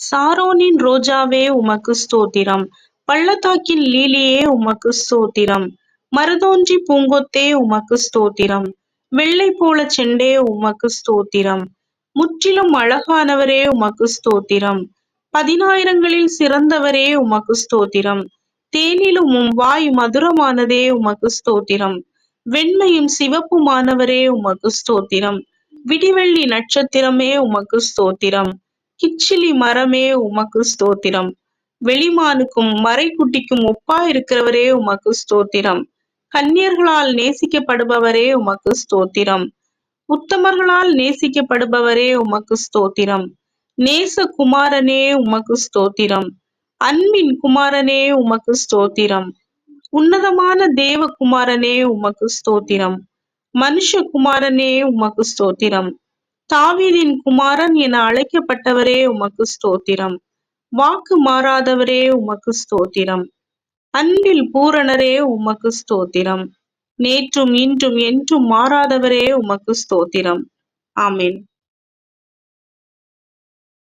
சாரோனின் ரோஜாவே உமக்கு ஸ்தோத்திரம். பள்ளத்தாக்கின் லீலியே உமக்கு ஸ்தோத்திரம். மருதோன்றி பூங்கொத்தே உமக்கு ஸ்தோத்திரம். வெள்ளை போல செண்டே உமக்கு ஸ்தோத்திரம். முற்றிலும் அழகானவரே உமக்கு ஸ்தோத்திரம். பதினாயிரங்களில் சிறந்தவரே உமக்கு ஸ்தோத்திரம். தேனிலும் உம் வாய் மதுரமானதே உமக்கு ஸ்தோத்திரம். வெண்மையும் சிவப்புமானவரே உமக்கு ஸ்தோத்திரம். விடிவெள்ளி நட்சத்திரமே உமக்கு ஸ்தோத்திரம். கிச்சிலி மரமே உமக்கு ஸ்தோத்திரம். வெளிமானுக்கும் மறைக்குட்டிக்கும் ஒப்பா இருக்கிறவரே உமக்கு ஸ்தோத்திரம். கன்னியர்களால் நேசிக்கப்படுபவரே உமக்கு ஸ்தோத்திரம். உத்தமர்களால் நேசிக்கப்படுபவரே உமக்கு ஸ்தோத்திரம். நேச குமாரனே உமக்கு ஸ்தோத்திரம். அன்பின் குமாரனே உமக்கு ஸ்தோத்திரம். உன்னதமான தேவ குமாரனே உமக்கு ஸ்தோத்திரம். மனுஷ குமாரனே உமக்கு ஸ்தோத்திரம். தாவீதின் குமாரன் என அழைக்கப்பட்டவரே உமக்கு ஸ்தோத்திரம். வாக்கு மாறாதவரே உமக்கு ஸ்தோத்திரம். அன்பில் பூரணரே உமக்கு ஸ்தோத்திரம். நேற்றும் இன்றும் என்றும் மாறாதவரே உமக்கு ஸ்தோத்திரம். ஆமீன்.